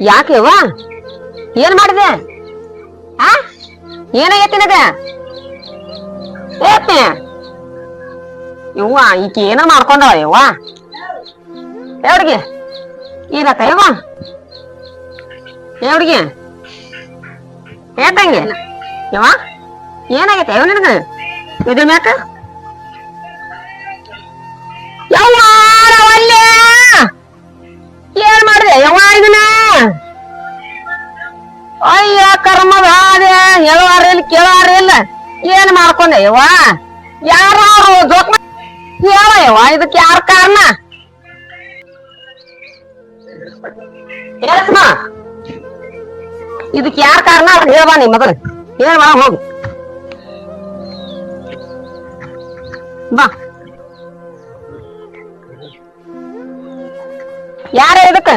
ಯಾಕೆ ಯವ್ವ ಏನ್ ಮಾಡಿದೆ? ಆ? ಏನಾಗೈತಿ ನಿನಗ ಏತ್ನೆ ಯವ್ವ, ಈಕಿ ಏನೋ ಮಾಡ್ಕೊಂಡವ ಯವ್ವ? ಎವ್ರಿಗೆ ಏನತ್ತ ಯವ್ವ ಎವ್ರಿಗೆ ಏತಂಗೆ ಯವ್ವ, ಏನಾಗೈತೆ? ಯವ್ವ ನಿನಗ? ಇದ್ರ ಮ್ಯಾಕ? ಯವ್ವ! ಅಯ್ಯ, ಕರ್ಮದ ಅದೇ ಹೇಳುವಾರ ಇಲ್ಲ ಕೇಳುವಾರ ಇಲ್ಲ ಏನ್ ಮಾಡ್ಕೊಂಡೆ ಯವ್ವ? ಯಾರು ಜೋಕ್ ಹೇಳ ಯವ್ವ, ಇದಕ್ಕೆ ಯಾರ ಕಾರಣ? ಇದಕ್ಕೆ ಯಾರ ಕಾರಣ ಅಂತ ಹೇಳ್ಬಾ ನೀ ಮೊದಲು ಹೇಳ ಹೋಗು. ಬಾ. ಯಾರ ಇದಕ್ಕ?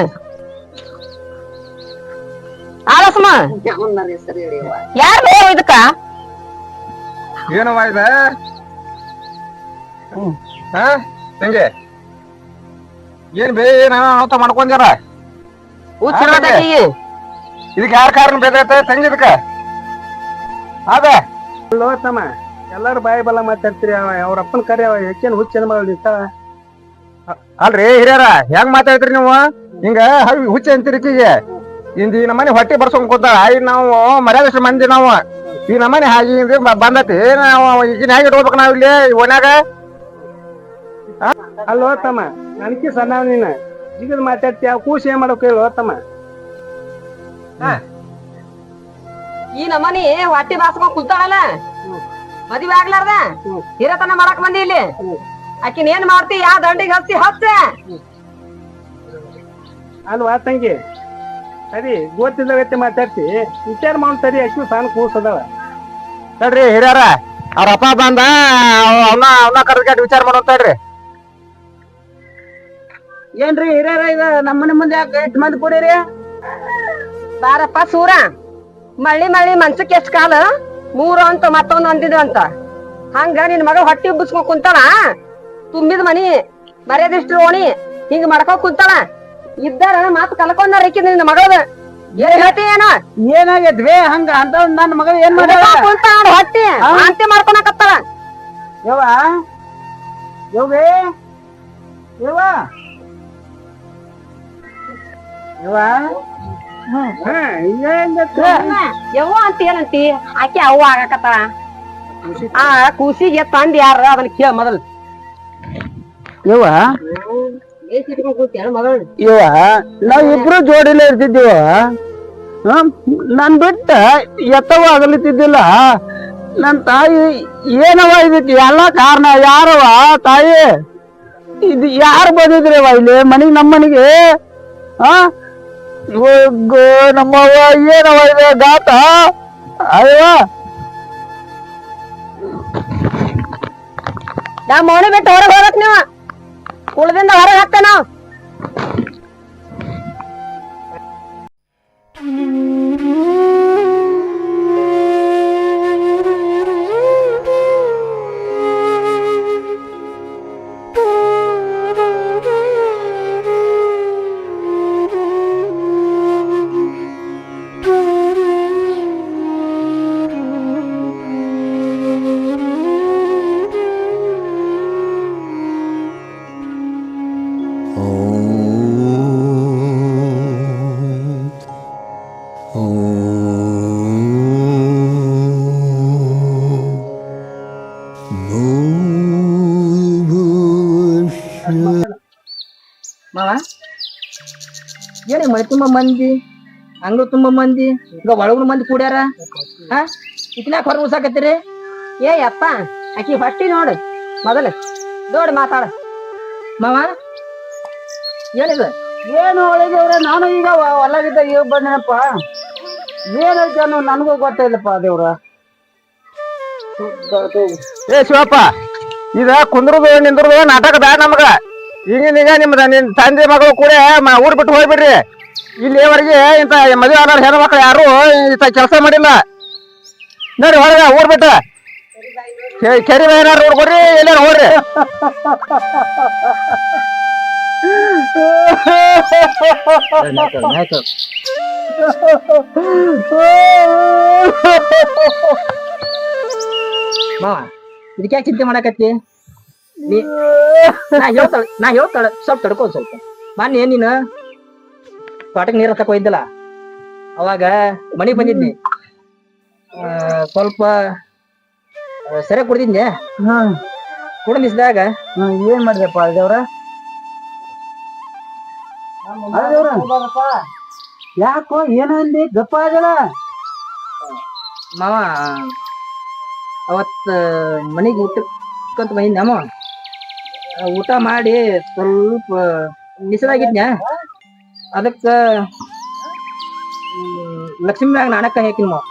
ಆಲಸ್ಮ ಯಾರು ಇದಕ್ಕ? ಏನವ ಇದ? ಹಾ ತಂಗಿ? ಏನ್ ಬೇ ಏನ ಅಂತ ಮಾಡ್ಕೊಂಡ್ಯಾರ? ಇದಕ್ಕೆ ಯಾರ ಕಾರಣ ಬೇಕೈತೆ ತಂಗಿ ಇದಕ್ಕ? ಅದ ತಮ್ಮ ಎಲ್ಲಾರು ಬಾಯಿ ಬಲ್ಲ ಮಾತಾಡ್ತೀರಿ ಅವ ಅವ್ರ ಅಪ್ಪನ ಕರೆ ಅವ ಹೆಚ್ಚೇನು ಹುಚ್ಚ ಮಾಡಿ ಅಲ್ರಿ ಹಿರಿಯರ ಹೆಂಗ್ ಮಾತಾಡ್ತೀರಿ ನೀವು? ಹಿಂಗ ಹುಚ್ಚ ಅಂತೀರಿ ಈಕಿಗೆ ಇಂದ ಈ ನಮ್ಮನೆ ಹೊಟ್ಟೆ ಬರ್ಸ್ಕೊಂಡ್ ಕೂತ ಈಗ ನಾವು ಮರ್ಯಾದಷ್ಟು ಮಂದಿ ನಾವು. ಈ ನಮ್ಮನೆ ಹಾಗೆ ಬ- ಬಂದತಿ. ನಾವು ಈಗಿನ ಹೇಗೆ ಇಟ್ಕೋಬೇಕು ನಾವ್ ಇಲ್ಲಿ? ಓನ್ಯಾಗ ಅಲ್ಲೋ ತಮ್ಮ ನನಕಿ ಸಣ್ಣ ನೀನ. ಈಗ ಮಾತಾಡ್ತೀಯ? ಕೂಸಿ ಏನ್ ಮಾಡ್ಬೇಕು ಹೇಳು ತಮ್ಮ. ಈ ನಮ್ಮನಿ ಹೊಟ್ಟೆ ಬಾಸ್ಕೊಂಡ್ ಕುಲ್ತಾಳಲ್ಲ ಮದ್ವೆ ಆಗ್ಲಾರ್ದ. ಹಿರತನ ಮಾಡಕ್ ಬಂದಿ ಇಲ್ಲಿ? ಆಕಿನ ಏನ್ ಮಾಡ್ತಿ? ಯಾವ ದಂಡಿಗೆ ಹಚ್ಚಿ ಹಚ್ಚ ಅಲ್ವಾ ತಂಗಿ? ಸರಿ ಗೊತ್ತಿಲ್ಲಗತ್ತೆ ಮಾತಾಡ್ತಿ. ವಿಚಾರ ಮಾಡ್ ಸರಿ ಅಷ್ಟು ಸಾನ್ ಕೂಸದವ ತಡ್ರಿ ಹಿರಿಯರ ಅವ್ರ ಅಪ್ಪ ಬಂದ ಅವನ ಅವನ ಕರ್ದ ವಿಚಾರ ಮಾಡೋ ತಡ್ರಿ. ಏನ್ರಿ ಹಿರಿಯರ ಇದ ನಮ್ಮನೆ ಮುಂದೆ ಯಾಕೆ ಎಷ್ಟು ಮಂದಿ ಕೊಡಿರಿ? ಬಾರಪ್ಪ ಸೂರ ಮಳ್ಳಿ ಮಳ್ಳಿ ಮನ್ಸಕ್ಕೆ ಎಷ್ಟು ಕಾಲ? ಮೂರು ಅಂತ ಮತ್ತೊಂದು ಅಂದಿದ್ರು ಅಂತ. ಹಂಗ ನಿನ್ ಮಗ ಹೊಟ್ಟಿ ಉಬ್ಬಿಸ್ಕೊಂಡ್ ಕುಂತಾಳ? ತುಂಬಿದ ಮನಿ ಮರ್ಯಾದಿಷ್ಟು ಓಣಿ ಹಿಂಗ್ ಮಾಡ್ಕೊಂಡ್ ಕುಂತಾಳ? ಇದ್ದಾರ ಮಾತು ಕಲ್ಕೊಂಡಾರ ಇಕ್ಕಿದ್ ನಿನ್ನ ಮಗಳದ ಏನ್ ಹೇಳ್ತಿ ಏನೋ? ಏನಾಗೈತ್ವಿ? ಹಂಗ ಅಂತ ನನ್ನ ಮಗ ಏನ್ ಕುಂತಾಳ ಹೊಟ್ಟಿ. ಮಾಡ್ಕೊಳಕತ್ತಾಳ. ಯವ್ವ? ಯವ್ವೇ? ಯವ್ವ? ಅಂತ ಏನಂತಿ? ಆಕೆ ಅವ್ವ ಆಗಾಕತ್ತಾಳ. ಆ ಕೂಸಿಗೆ ತಂದ್ ಯಾರ ಅದನ್ನ ಕೇಳ ಮೊದಲು. ಯವ್ವ? ಇವ, ನಾವ್ ಇಬ್ರು ಜೋಡಿಲೇ ಇರ್ತಿದ್ದೀವ. ನನ್ ಬಿಟ್ಟ ಎತ್ತವ ಅಗಲಿತಿದ್ದಿಲ್ಲ. ನನ್ ತಾಯಿ ಏನವ ಇದಕ್ಕೆ? ಎಲ್ಲ ಕಾರಣ ಯಾರವ ತಾಯಿ? ಇದು ಯಾರು ಬಂದಿದ್ರವ ಇಲ್ಲಿ? ಮನಿಗೆ ನಮ್ಮ ಮನಿಗೆ? ಆ ಏನವ ಇದೆ ಗಾತ? ಅಯ್ಯವ ನಾ ಮೌನ ಬಿಟ್ಟು ಹೊರಗೆ ಹೋಗ್ಬೇಕು ನೀವು. ಕುಳದಿಂದ ಹೊರಗೆ ಹಾಕ್ತೇವೆ ನಾವು. ಏನೇ ಮೈ ತುಂಬ ಮಂದಿ ಅಂಗ್ಳು ತುಂಬ ಮಂದಿ ಈಗ ಒಳಗೂ ಮಂದಿ ಕೂಡ್ಯಾರ? ಹಾ? ಇಕ್ನಾಕ್ ಹೊರ ಉಸಾಕತ್ತೀರಿ ಏ ಅಪ್ಪ ಆಕಿ ಹೊಟ್ಟಿ ನೋಡು ಮೊದಲು. ನೋಡು ಮಾತಾಡ. ಮಾವ ಏನಿದೆ? ಏನು ಒಳಗೆ ನಾನು ಈಗ ಹೊಲಗಿದ್ದ ಈಗ ಬಂದೇನಪ್ಪ. ಏನೈತೆ ಅನ್ನೋ ನನಗೂ ಗೊತ್ತಿಲ್ಲಪ್ಪ ದೇವ್ರ. ಏ ಶಿವಪ್ಪ ಇದ ಕುಂದ್ರದು ನಿಂದ್ರದು ನಾಟಕ ಬ್ಯಾಡ ನಮಗ. ಈಗಿನ ಈಗ ನಿಮ್ದ ನಿನ್ ತಂದೆ ಮಗಳು ಕೂಡ ಮ- ಊರ್ ಬಿಟ್ಟು ಹೋಗ್ಬಿಡ್ರಿ. ಇಲ್ಲಿವರೆಗೆ ಇಂತ ಮದುವೆ ಆದ ಹೆಣ್ಮಕ್ಳು ಯಾರು ಇಂಥ ಕೆಲಸ ಮಾಡಿಲ್ಲ. ನೋಡಿ ಹೊರಗ ಊರ್ ಕೆರಿ ಏನಾರು ನೋಡ್ಕೊಡ್ರಿ ಎಲ್ಲಾರು ಹೋಗ್ರಿ. ಇದಕ್ಕೆ ಚಿಂತೆ ಮಾಡಕತ್ತಿ? ನೀ ನಾ ಹೇಳ್ತಾಳೆ ನಾ ಹೇಳ್ತಾಳೆ, ಸ್ವಲ್ಪ ತಡ್ಕೋ ಸ್ವಲ್ಪ. ಮಾನ್ ನೀನು? ತೋಟಕ್ಕೆ ನೀರ್ ಹತ್ತಕ್ ಹೋಯ್ದಲ್ಲ ಅವಾಗ ಮನೆಗೆ ಬಂದಿದ್ನಿ. ಆ, ಸ್ವಲ್ಪ ಸರಿ ಕುಡ್ದಿದ್ನಿ. ಹಾ. ಏನ್ ಮಾಡಿದೆಪ್ಪ ದೇವ್ರ ಯಾಕೋ ಏನಂದಿ ಗಪ್ಪ ಆಗಲ್ಲ ಮಾವ ಅವತ್ತ ಮನೆಗೆ ಊಟಕ್ಕಂತ ಬಂದಿದ್ದೆ ಅಮ್ಮ ಆ, ಊಟ ಮಾಡಿ ಸ್ವಲ್ಪ ನಿಸದಾಗಿದ್ನ್ಯಾ ಅದಕ್ಕ ಹ್ಮ್, ಲಕ್ಷ್ಮೀ ಮ್ಯಾಗ ನಾಣಕ್ಕ ಹಾಕಿನ ಮಾವ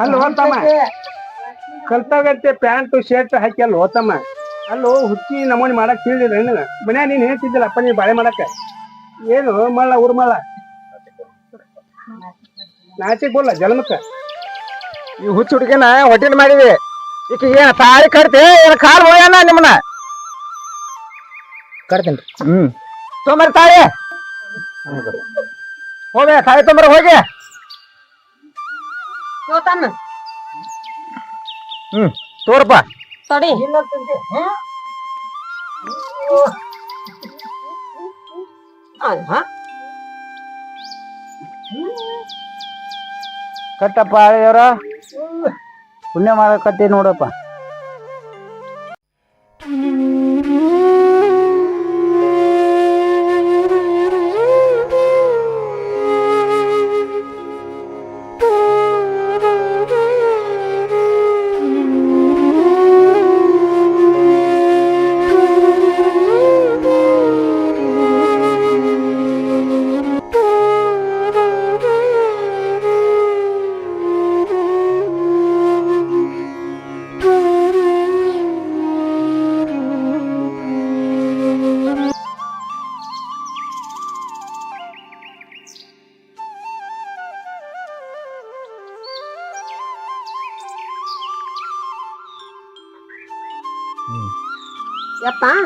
ಅಲ್ಲಿ ಹೋತಮ್ಮ ಕಲ್ತಾಗತ್ತೆ ಪ್ಯಾಂಟ್ ಶರ್ಟ್ ಹಾಕಿ ಅಲ್ಲಿ ಹೋತಮ್ಮ. ಅಲ್ಲೋ ಹುಚ್ಚಿ ನಮೂನಿ ಮಾಡಕ್ ತಿಳಿದಿಲ್ಲ ನಿನಗ. ಮನ್ಯಾಗ ನೀನ್ ಹೇಳ್ತಿದ್ದಿಲ್ಲ ಅಪ್ಪ ನೀ ಬಾಳೆ ಮಾಡಕ್ಕೆ. ಏನು ಮಳ್ಳ ಊರ್ ಮಳ್ಳ? ನಾಚಿಕ್ ಬೋಲ್ಲ ಜನ್ಮಕ್ಕ ಈ ಹುಚ್ಚ ಹುಡುಗಿನ ಹೊಟ್ಟಿನ ಮಾಡಿವಿ ಈಗ ಏನ ತಾಳಿ ಕಟ್ತೆ? ಏನ ಕಾಲ್ ಹೋಗ್ಯಾನ ನಿಮ್ಮನ್ನ? ಕಟ್ತೇನ್ರಿ. ಹ್ಮ್. ತೊಂಬರ್ ತಾಳಿ. ಹೋಗ ತಾಳಿ ತೊಂಬರ್ ಹೋಗಿ. ತೋತಾನ ಹ್ಮ್ ತೋರಪ್ಪ. ತಡಿ? ಕಟ್ಟಪ್ಪ ಅಳ್ದೇವ್ರ ಪುಣ್ಯ ಮಾಡಕತ್ತಿ ನೋಡಪ್ಪ.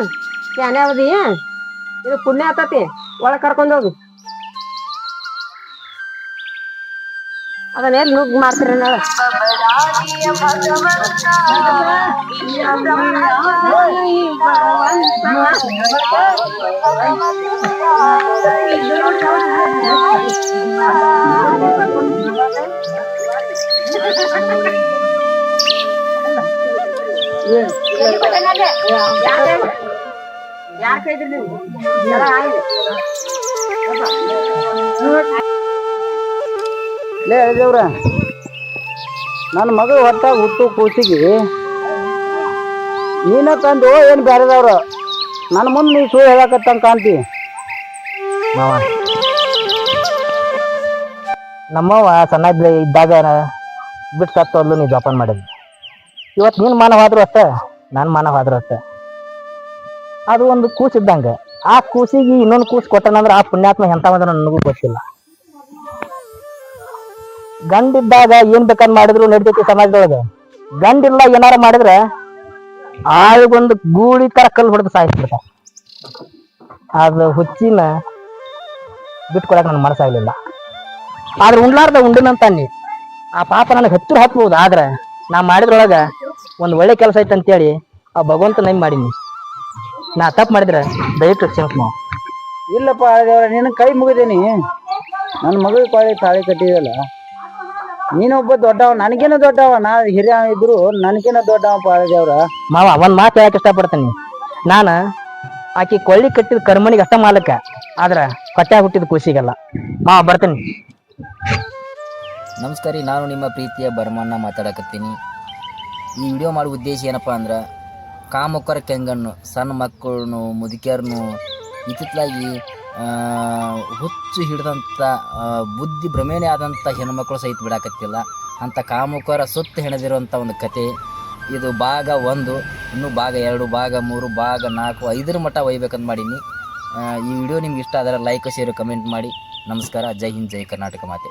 ಯಪ್ಪ ಕ್ಯಾನೆ ಅವದಿ ಇದು ಪುಣ್ಯ ಆತತಿ. ಒಳಗ್ ಕರ್ಕೊಂಡ್ ಹೋಗು. ಅದನ್ನ ಎಲ್ಲಿ ನುಗ್ಗ್ ಮಾಡ್ತೀರಿ ನಾಳೆ ಯಾರ ಲೇ, ಅಳ್ದೇವ್ರ, ನನ್ನ ಮಗ ಹೊಟ್ಟಾಗ ಹುಟ್ಟು ಕೂಸಿಗೆ. ನೀನ ತಂದು ಏನು ಬೇರೆದವ್ರು ನನ್ನ ಮುಂದೆ ನೀ ಸುಳ್ಳು ಹೇಳಕತ್ತಂಗ ಕಾಣ್ತಿ. ಮಾವ. ನಮ್ಮವ್ವ ಸಣ್ಣ ಇದ್ದ- ಇದ್ದಾಗ ಬಿಟ್ಟು ಅಲ್ಲೂ ನೀ ಜೋಪಾನ ಮಾಡಿದ್ವಿ ಇವತ್ತು ನೀನು ಮಾನವಾದ್ರೂ ಅಷ್ಟೇ. ನನ್ನ ಮನವ ಹೋದ್ರು ಅದು ಒಂದು ಕೂಸ್ ಇದ್ದಂಗ. ಆ ಕೂಸಿಗೆ ಇನ್ನೊಂದು ಕೂಸ್ ಕೊಟ್ಟನಂದ್ರೆ ಆ ಪುಣ್ಯಾತ್ಮ ಎಂತ ನನಗೂ ಗೊತ್ತಿಲ್ಲ. ಗಂಡಿದ್ದಾಗ ಏನ್ ಬೇಕಂದ್ ಮಾಡಿದ್ರು ನಡಿತೈತಿ ಸಮಾಜದೊಳಗ. ಗಂಡಿಲ್ಲ ಏನಾರ ಮಾಡಿದ್ರೆ ಆಳಿಗೊಂದು ಗೂಳಿ ತರ ಕಲ್ಲು ಹೊಡೆದು ಸಾಯಿಸ್ಬಿಡ್ತ ಅದು ಹುಚ್ಚಿನ ಬಿಟ್ಕೊಡಕ್ ನನ್ ಮನಸ್ಸಾಗ್ಲಿಲ್ಲ. ಆದ್ರೆ ಉಂಡ್ಲಾರ್ದ ಉಂಡಿನಂತ ನೀ ಆ ಪಾಪ ನನಗೆ ಹತ್ತಿರ ಹತ್ಬಹುದು ಆದ್ರೆ ನಾ ಮಾಡಿದ್ರೊಳಗ ಒಂದ್ ಒಳ್ಳೆ ಕೆಲಸ ಐತೆ ಅಂತೇಳಿ ಆ ಭಗವಂತ ನೈಮ್ ಮಾಡೀನಿ ನಾ ತಪ್ಪು ಮಾಡಿದ್ರೆ ದಯವಿಟ್ಟು ಕ್ಷಮ ಮಾವ. ಇಲ್ಲಪ್ಪ ಆಳದೇವ್ರ ನಿನ್ನ ಕೈ ಮುಗಿದೀನಿ. ನನ್ನ ಮಗಳ ಕಾಳಿ ತಾಳಿ ಕಟ್ಟಿದಲ್ಲ. ನೀನೊಬ್ಬ ದೊಡ್ಡವ ನನಗೇನ ದೊಡ್ಡವ? ನಾ ಹಿರಿಯ ಇದ್ರು ನನಗೇನ ದೊಡ್ಡವ ಪಾಳದೇವ್ರ ಮಾವ ಒಂದ್ ಮಾತು ಹೇಳಕ್ ಇಷ್ಟಪಡ್ತೀನಿ. ನಾನ ಆಕಿ ಕೊಳ್ಳಿ ಕಟ್ಟಿದ ಕರ್ಮನಿಗೆ ಅಷ್ಟ ಮಾಲಕ. ಆದ್ರ ಕಟ್ಟ ಹುಟ್ಟಿದ ಖುಷಿಗಲ್ಲ. ಮಾವ ಬರ್ತೀನಿ. ನಮಸ್ಕಾರ ರೀ ನಾನು ನಿಮ್ಮ ಪ್ರೀತಿಯ ಬರ್ಮಣ್ಣ ಮಾತಾಡಕತ್ತೀನಿ. ಈ ವಿಡಿಯೋ ಮಾಡೋ ಉದ್ದೇಶ ಏನಪ್ಪ ಅಂದ್ರೆ ಕಾಮುಕರ ಕೆಂಗಣ್ಣು ಸಣ್ಣ ಮಕ್ಕಳನ್ನು, ಮುದುಕಿಯರನ್ನು ಇತ್ತಿತ್ತಲಾಗಿ ಹುಚ್ಚು ಹಿಡಿದಂಥ ಬುದ್ಧಿ ಭ್ರಮೇಣೆ ಆದಂಥ ಹೆಣ್ಮಕ್ಳು ಸಹಿತ ಬಿಡಾಕತ್ತಿಲ್ಲ. ಅಂಥ ಕಾಮುಕರ ಸುತ್ತ ಹೆಣದಿರುವಂಥ ಒಂದು ಕತೆ. ಇದು ಭಾಗ ಒಂದು, ಇನ್ನು ಭಾಗ ಎರಡು, ಭಾಗ ಮೂರು, ಭಾಗ ನಾಲ್ಕು, ಐದರ ಮಟ್ಟ ಒಯ್ಬೇಕಂತ ಮಾಡೀನಿ. ಈ ವಿಡಿಯೋ ನಿಮ್ಗೆ ಇಷ್ಟ ಆದರೆ ಲೈಕ್ ಶೇರ್ ಕಮೆಂಟ್ ಮಾಡಿ. ನಮಸ್ಕಾರ, ಜೈ ಹಿಂದ್, ಜೈ ಕರ್ನಾಟಕ ಮಾತೆ.